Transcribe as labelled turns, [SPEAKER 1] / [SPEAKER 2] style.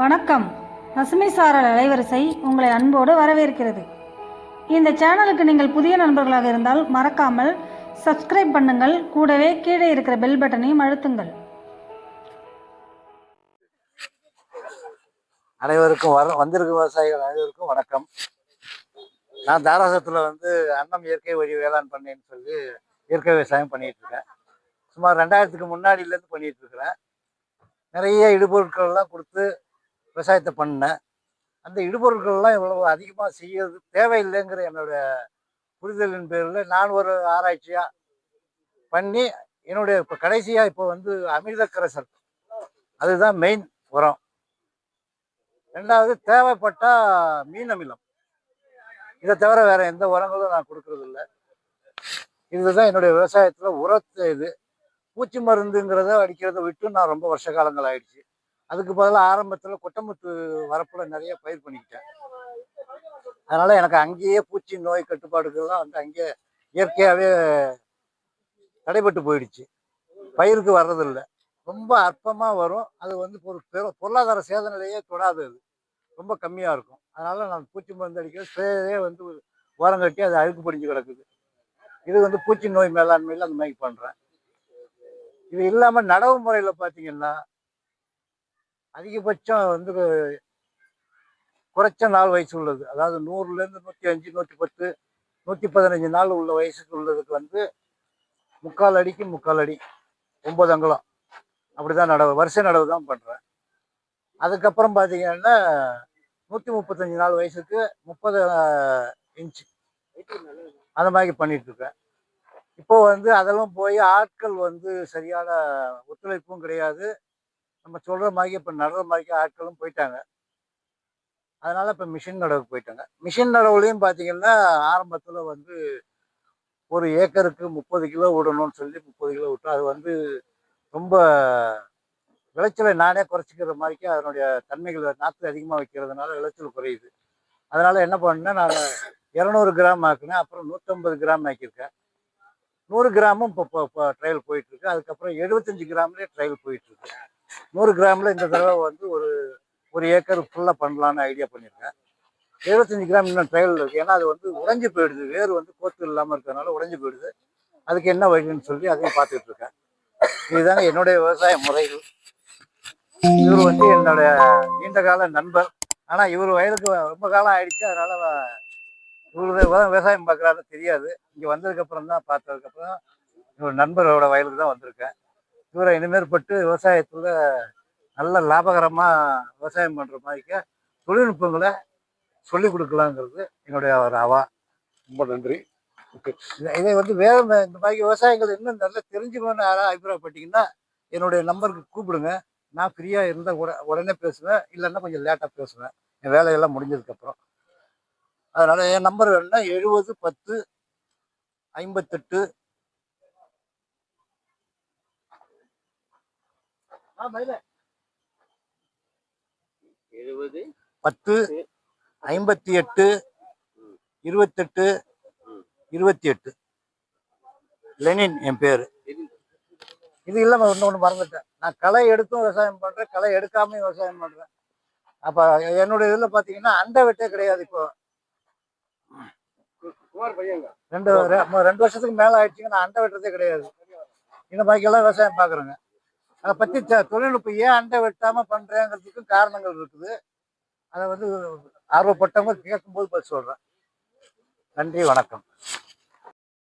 [SPEAKER 1] வணக்கம். பசுமை சாரல் அலைவரிசை உங்களை அன்போடு வரவேற்கிறது. இந்த சேனலுக்கு நீங்கள் புதிய நண்பர்களாக இருந்தால் மறக்காமல் சப்ஸ்கிரைப் பண்ணுங்கள். கூடவே கீழே இருக்கிற பெல் பட்டனையும் அழுத்துங்கள்.
[SPEAKER 2] அனைவருக்கும் வர வந்திருக்கும் விவசாயிகள் அனைவருக்கும் வணக்கம். நான் தாராசத்தில் வந்து அன்னம் இயற்கை வழி வேளாண் பண்ணேன்னு சொல்லி இயற்கை விவசாயம் பண்ணிகிட்ருக்கேன் இருக்கேன் சுமார் ரெண்டாயிரத்துக்கு முன்னாடியிலேருந்து பண்ணிகிட்டு இருக்கிறேன் நிறைய இடுபொருட்கள்லாம் கொடுத்து விவசாயத்தை பண்ணேன் அந்த இடுபொருட்கள்லாம் இவ்வளவு அதிகமாக செய்யறது தேவையில்லைங்கிற என்னோட புரிதலின் பேரில் நான் ஒரு ஆராய்ச்சியாக பண்ணி என்னுடைய இப்போ கடைசியாக இப்போ வந்து அமிர்தக்கரசல் அதுதான் மெயின் உரம். ரெண்டாவது தேவைப்பட்டால் மீன் அமிலம். இதை தவிர வேறு எந்த உரங்களும் நான் கொடுக்கறதில்ல இதுதான் என்னுடைய விவசாயத்தில் உரத்து இது. பூச்சி மருந்துங்கிறத அடிக்கிறத விட்டு நான் ரொம்ப வருஷ காலங்கள் ஆயிடுச்சு. அதுக்கு பதிலாக ஆரம்பத்தில் கொட்டமுத்து வரப்புல நிறைய பயிர் பண்ணிக்கிட்டேன். அதனால் எனக்கு அங்கேயே பூச்சி நோய் கட்டுப்பாடுகள்லாம் வந்து அங்கேயே இயற்கையாகவே தடைபட்டு போயிடுச்சு. பயிருக்கு வர்றதில்லை. ரொம்ப அற்பமாக வரும். அது வந்து ஒரு பெரு- பொருளாதார சேத நிலையே தொடாது அது. ரொம்ப கம்மியாக இருக்கும். அதனால் நான் பூச்சி மருந்து அடிக்கிற ஸ்ப்ரேயே வந்து ஓரம் கட்டி அது அழுக்கு படிஞ்சு கிடக்குது. இது வந்து பூச்சி நோய் மேலாண்மையில் அந்த மாதிரி பண்ணுறேன் இது இல்லாமல் நடவு முறையில் பார்த்தீங்கன்னா அதிகபட்சம் வந்து குறைச்ச நாள் வயசு உள்ளது. அதாவது நூறுலேருந்து நூற்றி அஞ்சு நூற்றி பத்து நூற்றி பதினஞ்சு நாள் உள்ள வயசுக்கு உள்ளதுக்கு வந்து முக்கால் அடிக்கு முக்கால் அடி ஒன்பது அங்குலம். அப்படிதான் நடவு வருஷ நடவு தான் பண்ணுறேன் அதுக்கப்புறம் பார்த்தீங்கன்னா நூற்றி முப்பத்தஞ்சு நாள் வயசுக்கு முப்பது இன்ச்சு. அந்த மாதிரி பண்ணிட்டுருக்கேன் இப்போ வந்து அதெல்லாம் போய் ஆட்கள் வந்து சரியான ஒத்துழைப்பும் கிடையாது. நம்ம சொல்கிற மாதிரி இப்போ நடுற மாதிரி ஆட்களும் போயிட்டாங்க. அதனால் இப்போ மிஷின் நடவுக்கு போயிட்டாங்க. மிஷின் நடவுலையும் பார்த்தீங்கன்னா ஆரம்பத்தில் வந்து ஒரு ஏக்கருக்கு முப்பது கிலோ விடணும்னு சொல்லி முப்பது கிலோ விட்டோம். அது வந்து ரொம்ப விளைச்சலை நானே குறைச்சிக்கிற மாதிரிக்கு அதனுடைய தன்மைகள் நாற்று அதிகமாக வைக்கிறதுனால விளைச்சல் குறையுது. அதனால் என்ன பண்ணேன் நான் இரநூறு கிராம் ஆக்கினேன். அப்புறம் நூற்றம்பது கிராம் ஆக்கியிருக்கேன். நூறு கிராமும் இப்போ இப்போ ட்ரையல் போயிட்டுருக்கு அதுக்கப்புறம் எழுபத்தஞ்சு கிராம்லேயே ட்ரையல் போயிட்டுருக்கு நூறு கிராமில் இந்த தடவை வந்து ஒரு ஒரு ஏக்கர் ஃபுல்லாக பண்ணலான்னு ஐடியா பண்ணியிருக்கேன் எழுபத்தஞ்சு கிராம் இன்னும் ட்ரையல் இருக்கு. ஏன்னா அது வந்து உடஞ்சி போயிடுது. வேர் வந்து கோத்து இல்லாமல் இருக்கிறதுனால உடஞ்சி போயிடுது. அதுக்கு என்ன வழின்னு சொல்லி அதையும் பார்த்துட்டு இருக்கேன். இதுதாங்க என்னுடைய விவசாய முறைகள் இவர் வந்து என்னோட நீண்ட கால நண்பர். ஆனா இவர் வயலுக்கு ரொம்ப காலம் ஆயிடுச்சு. அதனால இவரு விவசாயம் பார்க்குறாரு தெரியாது. இங்கே வந்ததுக்கப்புறம் தான் பார்த்ததுக்கப்புறம் இவர் நண்பரோட வயலுக்கு தான் வந்திருக்கேன். இவரை இனிமேற்பட்டு விவசாயத்துல நல்ல லாபகரமா விவசாயம் பண்ற மாதிரிக்க தொழில்நுட்பங்களை சொல்லி கொடுக்கலாங்கிறது என்னுடைய ஒரு அவா
[SPEAKER 3] ரொம்ப நன்றி.
[SPEAKER 2] இதை- இதை வந்து வேற இந்த மாதிரி விவசாயிகள் இன்னும் நல்லா தெரிஞ்சுக்கணும்னு யாராவது அபிப்பிராயப்பட்டீங்கன்னா என்னுடைய நம்பருக்கு கூப்பிடுங்க. நான் ஃப்ரீயாக இருந்தால் உட உடனே பேசுவேன். இல்லைன்னா கொஞ்சம் லேட்டாக பேசுவேன். என் வேலையெல்லாம் முடிஞ்சதுக்கப்புறம். அதனால என் நம்பர் வேணும்னா எழுபது பத்து ஐம்பத்தெட்டு பத்து ஐம்பத்தி எட்டு இருபத்தெட்டு இருபத்தி எட்டு. லெனின் என் பேர். இது இல்லாமல் ஒன்று ஒன்று மறந்துட்டேன். நான் களை எடுத்தும் விவசாயம் பண்ணுறேன் களை எடுக்காமையும் விவசாயம் பண்ணுறேன் அப்போ என்னுடைய இதில் பார்த்தீங்கன்னா அண்டை வெட்டே கிடையாது இப்போ. ரெண்டு ரெண்டு வருஷத்துக்கு மேலே ஆயிடுச்சுங்க நான் அண்டை வெட்டுறதே கிடையாது. இந்த மாதிரிக்கெல்லாம் விவசாயம் பார்க்குறேங்க அதை பற்றி தொழில்நுட்பம் ஏன் அண்டை வெட்டாமல் பண்ணுறேங்கிறதுக்கும் காரணங்கள் இருக்குது. அதை வந்து ஆர்வப்பட்டவங்க கேட்கும்போது பதில் சொல்கிறேன் நன்றி வணக்கம்.